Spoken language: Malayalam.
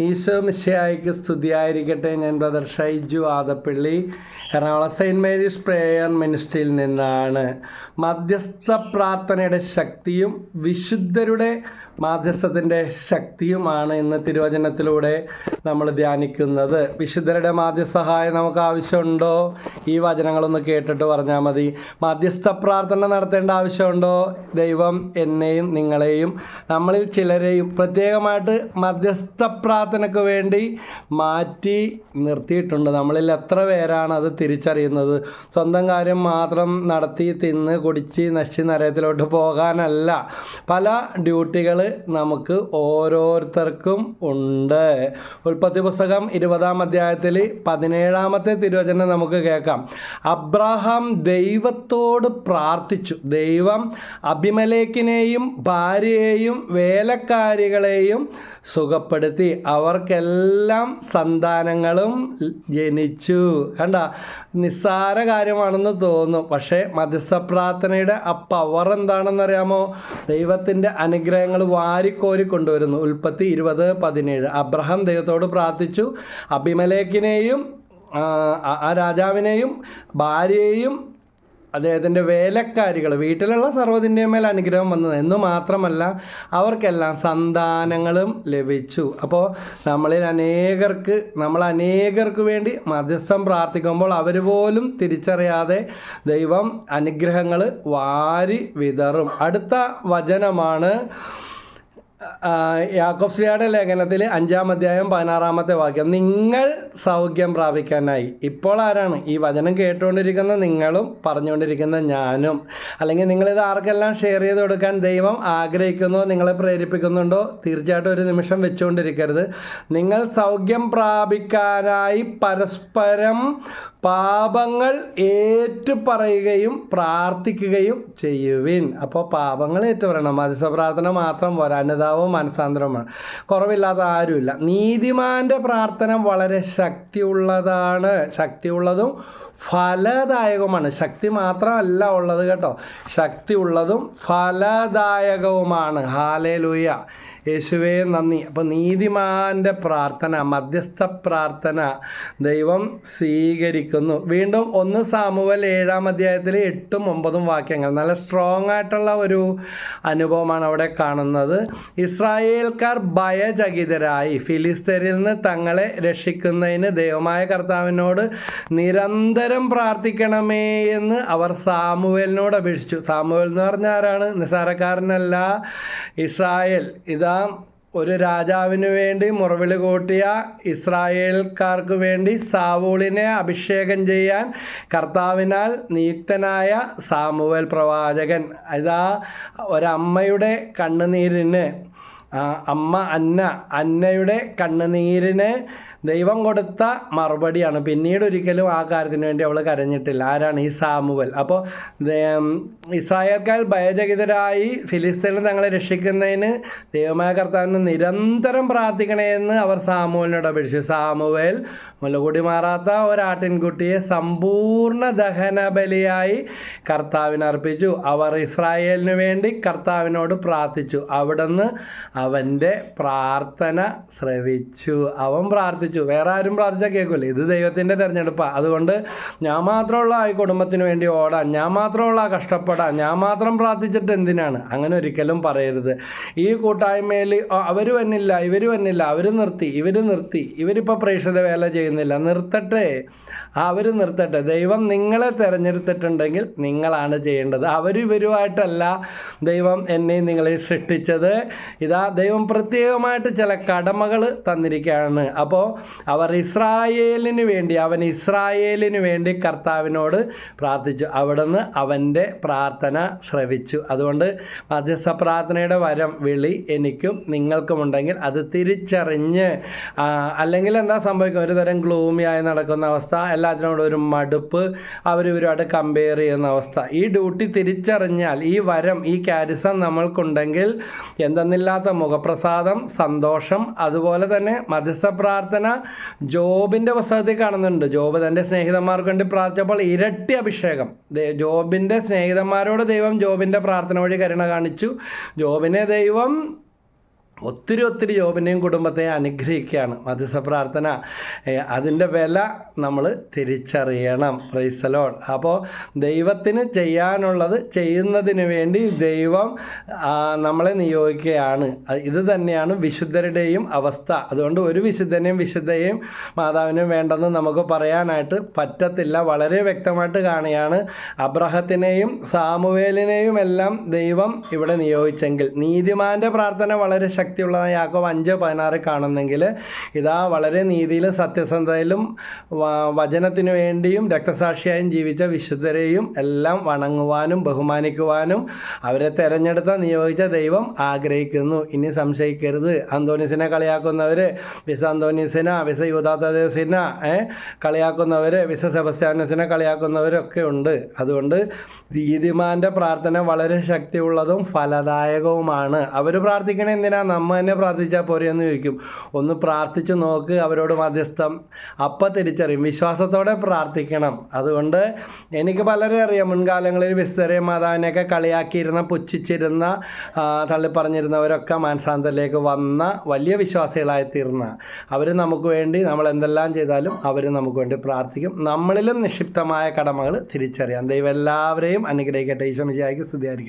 ഈശോ മിശയായിക്ക് സ്തുതിയായിരിക്കട്ടെ. ഞാൻ brother Shaiju Adappally. Ernakulam Saint Mary's prayer മിനിസ്ട്രിയിൽ നിന്നാണ്. മധ്യസ്ഥ പ്രാർത്ഥനയുടെ ശക്തിയും വിശുദ്ധരുടെ മാധ്യസ്ഥത്തിന്റെ ശക്തിയുമാണ് ഇന്ന് തിരുവചനത്തിലൂടെ നമ്മൾ ധ്യാനിക്കുന്നത്. വിശുദ്ധരുടെ മാധ്യസഹായം നമുക്ക് ആവശ്യമുണ്ടോ? ഈ വചനങ്ങളൊന്ന് കേട്ടിട്ട് പറഞ്ഞാൽ മതി. മധ്യസ്ഥ പ്രാർത്ഥന നടത്തേണ്ട ആവശ്യമുണ്ടോ? ദൈവം എന്നെയും നിങ്ങളെയും നമ്മളിൽ ചിലരെയും പ്രത്യേകമായിട്ട് മധ്യസ്ഥ പ്രാർത്ഥനയ്ക്ക് വേണ്ടി മാറ്റി നിർത്തിയിട്ടുണ്ട്. നമ്മളിൽ എത്ര പേരാണ് അത് തിരിച്ചറിയുന്നത്? സ്വന്തം കാര്യം മാത്രം നടത്തി തിന്ന് കുടിച്ച് നശിച്ച് നരയത്തിലോട്ട് പോകാനല്ല. പല ഡ്യൂട്ടികൾ നമുക്ക് ഓരോരുത്തർക്കും ഉണ്ട്. ഉൽപ്പത്തി പുസ്തകം ഇരുപതാം അധ്യായത്തിൽ പതിനേഴാമത്തെ തിരുവചനം നമുക്ക് കേൾക്കാം. അബ്രഹാം ദൈവത്തോട് പ്രാർത്ഥിച്ചു. ദൈവം അഭിമലേക്കിനെയും ഭാര്യയെയും വേലക്കാരികളെയും സുഖപ്പെടുത്തി. അവർക്കെല്ലാം സന്താനങ്ങളും ജനിച്ചു. കണ്ട? നിസ്സാര കാര്യമാണെന്ന് തോന്നും പക്ഷേ മധ്യസ്ഥപ്രാർത്ഥനയുടെ ആ പവർ എന്താണെന്നറിയാമോ? ദൈവത്തിന്റെ അനുഗ്രഹങ്ങൾ വാരിക്കോരി കൊണ്ടുവരുന്നു. ഉൽപ്പത്തി ഇരുപത് പതിനേഴ്. അബ്രഹാം ദൈവത്തോട് പ്രാർത്ഥിച്ചു. അഭിമലേക്കിനെയും ആ, ആ രാജാവിനെയും ഭാര്യയെയും അദ്ദേഹത്തിന്റെ വേലക്കാരികൾ വീട്ടിലുള്ള സർവതിന്റെ മേൽ അനുഗ്രഹം വന്നത് എന്ന് മാത്രമല്ല അവർക്കെല്ലാം സന്താനങ്ങളും ലഭിച്ചു. അപ്പോൾ നമ്മളിൽ അനേകർക്ക് നമ്മൾ അനേകർക്ക് വേണ്ടി മധ്യസ്ഥം പ്രാർത്ഥിക്കുമ്പോൾ അവർ പോലും തിരിച്ചറിയാതെ ദൈവം അനുഗ്രഹങ്ങൾ വാരി വിതറും. അടുത്ത വചനമാണ് ആ, യാക്കോബ് ശ്രീയുടെ ലേഖനത്തിൽ അഞ്ചാം അധ്യായം പതിനാറാമത്തെ വാക്യം നിങ്ങൾ സൗഖ്യം പ്രാപിക്കാനായി. ഇപ്പോൾ ആരാണ്? ഈ വചനം കേട്ടുകൊണ്ടിരിക്കുന്ന നിങ്ങളും പറഞ്ഞുകൊണ്ടിരിക്കുന്ന ഞാനും. അല്ലെങ്കിൽ നിങ്ങളിത് ആർക്കെല്ലാം ഷെയർ ചെയ്ത് കൊടുക്കാൻ ദൈവം ആഗ്രഹിക്കുന്നോ നിങ്ങളെ പ്രേരിപ്പിക്കുന്നുണ്ടോ? തീർച്ചയായിട്ടും ഒരു നിമിഷം വെച്ചുകൊണ്ടിരിക്കരുത്. നിങ്ങൾ സൗഖ്യം പ്രാപിക്കാനായി പരസ്പരം പാപങ്ങൾ ഏറ്റുപറയുകയും പ്രാർത്ഥിക്കുകയും ചെയ്യുവിൻ. അപ്പോൾ പാപങ്ങൾ ഏറ്റുപറയണം. മത്സ്യ പ്രാർത്ഥന മാത്രം പോരാ. അനുതാപവും മനസാന്തരവുമാണ് കുറവില്ലാത്ത ആരുമില്ല. നീതിമാന്റെ പ്രാർത്ഥന വളരെ ശക്തിയുള്ളതാണ്. ശക്തിയുള്ളതും ഫലദായകവുമാണ്. ശക്തി മാത്രമല്ല ഉള്ളത് കേട്ടോ. ശക്തിയുള്ളതും ഫലദായകവുമാണ്. ഹാലേ ലൂയ യേശുവേ നന്ദി. അപ്പോൾ നീതിമാന്റെ പ്രാർത്ഥന മധ്യസ്ഥ പ്രാർത്ഥന ദൈവം സ്വീകരിക്കുന്നു. വീണ്ടും ഒന്ന് സാമുവൽ ഏഴാം അധ്യായത്തിൽ എട്ടും ഒമ്പതും വാക്യങ്ങൾ. നല്ല സ്ട്രോങ് ആയിട്ടുള്ള ഒരു അനുഭവമാണ് അവിടെ കാണുന്നത്. ഇസ്രായേൽക്കാർ ഭയചകിതരായി. ഫിലിസ്തീനിൽ നിന്ന് തങ്ങളെ രക്ഷിക്കുന്നതിന് ദൈവമായ കർത്താവിനോട് നിരന്തരം പ്രാർത്ഥിക്കണമേ എന്ന് അവർ സാമുവേലിനോട് അപേക്ഷിച്ചു. സാമുവേൽ എന്ന് പറഞ്ഞ ആരാണ് നിസാരക്കാരനല്ല ഇസ്രായേൽ. ഇതാ ഒരു രാജാവിന് വേണ്ടി മുറവിളി കൂട്ടിയ ഇസ്രായേൽക്കാർക്ക് വേണ്ടി സാവൂളിനെ അഭിഷേകം ചെയ്യാൻ കർത്താവിനാൽ നിയുക്തനായ സാമുവൽ പ്രവാചകൻ. അതാ ഒരമ്മയുടെ കണ്ണുനീരിന് അമ്മ അന്ന അന്നയുടെ കണ്ണുനീരിന് ദൈവം കൊടുത്ത മറുപടിയാണ്. പിന്നീട് ഒരിക്കലും ആ കാര്യത്തിന് വേണ്ടി അവൾ കരഞ്ഞിട്ടില്ല. ആരാണ്? ഈ സാമുവൽ. അപ്പോൾ ഇസ്രായേൽക്കാർ ഭയചകിതരായി ഫിലിസ്തീനിൽ തങ്ങളെ രക്ഷിക്കുന്നതിന് ദൈവമായ കർത്താവിന് നിരന്തരം പ്രാർത്ഥിക്കണമെന്ന് അവർ സാമുവലിനോട് അപേക്ഷിച്ചു. സാമുവേൽ മുലകൂടി മാറാത്ത ഒരാട്ടിൻകുട്ടിയെ സമ്പൂർണ ദഹനബലിയായി കർത്താവിന് അർപ്പിച്ചു. അവർ ഇസ്രായേലിന് വേണ്ടി കർത്താവിനോട് പ്രാർത്ഥിച്ചു. അവിടുന്ന് അവന്റെ പ്രാർത്ഥന ശ്രവിച്ചു. അവൻ പ്രാർത്ഥിച്ചു. വേറെ ആരും പ്രാർത്ഥിച്ചാൽ കേൾക്കില്ല ഇത് ദൈവത്തിന്റെ തിരഞ്ഞെടുപ്പാണ് അതുകൊണ്ട് ഞാൻ മാത്രമുള്ള ഈ കുടുംബത്തിന് വേണ്ടി ഓടാൻ ഞാൻ മാത്രമുള്ള കഷ്ടപ്പെടാൻ ഞാൻ മാത്രം പ്രാർത്ഥിച്ചിട്ട് എന്തിനാണ്? അങ്ങനെ ഒരിക്കലും പറയരുത്. ഈ കൂട്ടായ്മയിൽ അവർ വന്നില്ല ഇവർ വന്നില്ല അവർ നിർത്തി ഇവർ നിർത്തി ഇവരിപ്പോൾ പ്രേക്ഷിത വേല ചെയ്യുന്നില്ല. നിർത്തട്ടെ. അവർ നിർത്തട്ടെ. ദൈവം നിങ്ങളെ തിരഞ്ഞെടുത്തിട്ടുണ്ടെങ്കിൽ നിങ്ങളാണ് ചെയ്യേണ്ടത്. അവരിവരുമായിട്ടല്ല ദൈവം എന്നെ നിങ്ങളെ സൃഷ്ടിച്ചത്. ഇതാ ദൈവം പ്രത്യേകമായിട്ട് ചില കടമകൾ തന്നിരിക്കുകയാണ്. അപ്പോൾ അവർ ഇസ്രായേലിന് വേണ്ടി അവൻ ഇസ്രായേലിന് വേണ്ടി കർത്താവിനോട് പ്രാർത്ഥിച്ചു. അവിടുന്ന് അവന്റെ പ്രാർത്ഥന ശ്രവിച്ചു. അതുകൊണ്ട് മധ്യസ്ഥ പ്രാർത്ഥനയുടെ വരം വിളി എനിക്കും നിങ്ങൾക്കുമുണ്ടെങ്കിൽ അത് തിരിച്ചറിഞ്ഞ് അല്ലെങ്കിൽ എന്താ സംഭവിക്കുക? ഒരു തരം ഗ്ലൂമിയായി നടക്കുന്ന അവസ്ഥ എല്ലാത്തിനോടും ഒരു മടുപ്പ് അവർ ഇവരുമായിട്ട് കമ്പയർ ചെയ്യുന്ന അവസ്ഥ. ഈ ഡ്യൂട്ടി തിരിച്ചറിഞ്ഞാൽ ഈ വരം ഈ കാരിസം നമ്മൾക്കുണ്ടെങ്കിൽ എന്തെന്നില്ലാത്ത മുഖപ്രസാദം സന്തോഷം അതുപോലെ തന്നെ മധ്യസ്ഥ പ്രാർത്ഥന ജോബിന്റെ പുസ്തകത്തിൽ കാണുന്നുണ്ട്. ജോബ് തന്റെ സ്നേഹിതന്മാർക്ക് വേണ്ടി പ്രാർത്ഥിച്ചപ്പോൾ ഇരട്ടി അഭിഷേകം. ജോബിന്റെ സ്നേഹിതന്മാരോട് ദൈവം ജോബിന്റെ പ്രാർത്ഥന വഴി കരുണ കാണിച്ചു. ജോബിനെ ദൈവം ഒത്തിരി ഒത്തിരി യോബിനെയും കുടുംബത്തെ അനുഗ്രഹിക്കുകയാണ്. മധ്യസ്ഥ പ്രാർത്ഥന ഏഹ് അതിന്റെ വില നമ്മൾ തിരിച്ചറിയണം. റൈസലോൺ അപ്പോൾ ദൈവത്തിന് ചെയ്യാനുള്ളത് ചെയ്യുന്നതിന് വേണ്ടി ദൈവം നമ്മളെ നിയോഗിക്കുകയാണ്. ഇത് തന്നെയാണ് വിശുദ്ധരുടെയും അവസ്ഥ. അതുകൊണ്ട് ഒരു വിശുദ്ധനെയും വിശുദ്ധയെയും മാതാവിനെയും വേണ്ടെന്ന് നമുക്ക് പറയാനായിട്ട് പറ്റത്തില്ല. വളരെ വ്യക്തമായിട്ട് കാണുകയാണ് അബ്രഹത്തിനെയും സാമുവേലിനെയും എല്ലാം ദൈവം ഇവിടെ നിയോഗിച്ചെങ്കിൽ. നീതിമാന്റെ പ്രാർത്ഥന വളരെ ശക്തിയുള്ളതാണ് യാക്കോബ് അഞ്ച് പതിനാറ് കാണുന്നെങ്കിൽ ഇതാ വളരെ നീതിയിലും സത്യസന്ധതയിലും വചനത്തിനു വേണ്ടിയും രക്തസാക്ഷിയായും ജീവിച്ച വിശുദ്ധരെയും എല്ലാം വണങ്ങുവാനും ബഹുമാനിക്കുവാനും അവരെ തെരഞ്ഞെടുത്ത നിയോഗിച്ച ദൈവം ആഗ്രഹിക്കുന്നു. ഇനി സംശയിക്കരുത്. അന്തോണീസിനെ കളിയാക്കുന്നവർ വിസ അന്തോണീസിന വിസ യൂതാത്തദേസിന കളിയാക്കുന്നവർ വിസ സെബസ്ത്യാനസിനെ കളിയാക്കുന്നവരൊക്കെ ഉണ്ട്. അതുകൊണ്ട് നീതിമാന്റെ പ്രാർത്ഥന വളരെ ശക്തിയുള്ളതും ഫലദായകവുമാണ്. അവർ പ്രാർത്ഥിക്കണേ എന്തിനാ? നമ്മ തന്നെ പ്രാർത്ഥിച്ചാൽ പോരെയെന്ന് ചോദിക്കും. ഒന്ന് പ്രാർത്ഥിച്ച് നോക്ക് അവരോട് മധ്യസ്ഥം. അപ്പം തിരിച്ചറിയും. വിശ്വാസത്തോടെ പ്രാർത്ഥിക്കണം. അതുകൊണ്ട് എനിക്ക് പലരെ അറിയാം. മുൻകാലങ്ങളിൽ വിസ്തരയും മാതാവിനെയൊക്കെ കളിയാക്കിയിരുന്ന പുച്ഛിച്ചിരുന്ന തള്ളി തള്ളിപ്പറഞ്ഞിരുന്നവരൊക്കെ മാനസാന്തലേക്ക് വന്ന വലിയ വിശ്വാസികളായി തീർന്ന അവർ നമുക്ക് വേണ്ടി നമ്മൾ എന്തെല്ലാം ചെയ്താലും അവർ നമുക്ക് വേണ്ടി പ്രാർത്ഥിക്കും. നമ്മളിലും നിക്ഷിപ്തമായ കടമകൾ തിരിച്ചറിയാം. ദൈവം എല്ലാവരെയും അനുഗ്രഹിക്കട്ടെ. ഈശോ മിശിഹായ്ക്ക് സ്തുതിയായിരിക്കും.